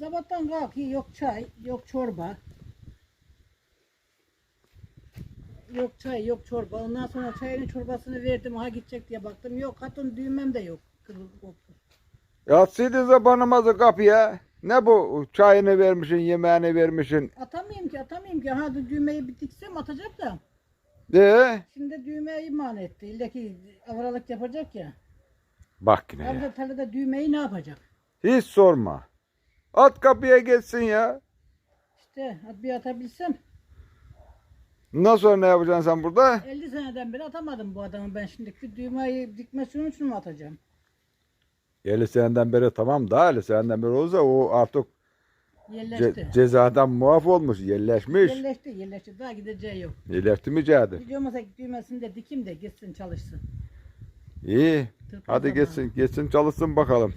Sabahtan kalk yok çay, yok çorba. Yok çay, yok çorba. Ondan sonra çayını çorbasını verdim. Ha gidecek diye baktım. Yok hatun düğmem de yok. Kırıldı koptu. Yatsıydı zabanımızı kapıya. Ne bu çayını vermişsin, yemeğini vermişsin. Atamayayım ki, atamayayım ki. Ha düğmeyi bir diksem atacak da. De Şimdi düğmeyi iman etti. İlle ki avralık yapacak ya. bak yine ya. Avra tarlada düğmeyi ne yapacak? Hiç sorma. At kapıya geçsin ya. İşte bir atabilsem. Ondan sonra ne yapacaksın sen burada? 50 seneden beri atamadım bu adamı ben şimdi. Bir düğmeyi dikmesinin için mi atacağım? 50 seneden beri tamam da 50 seneden beri olsa o artık ce- cezadan muaf olmuş, yerleşmiş. Yerleşti, yerleşti. Daha gideceği yok. Yerleşti mi cadı? Hiç olmasa düğmesini de dikim de gitsin çalışsın. İyi. Hadi zamanı. geçsin, geçsin çalışsın bakalım.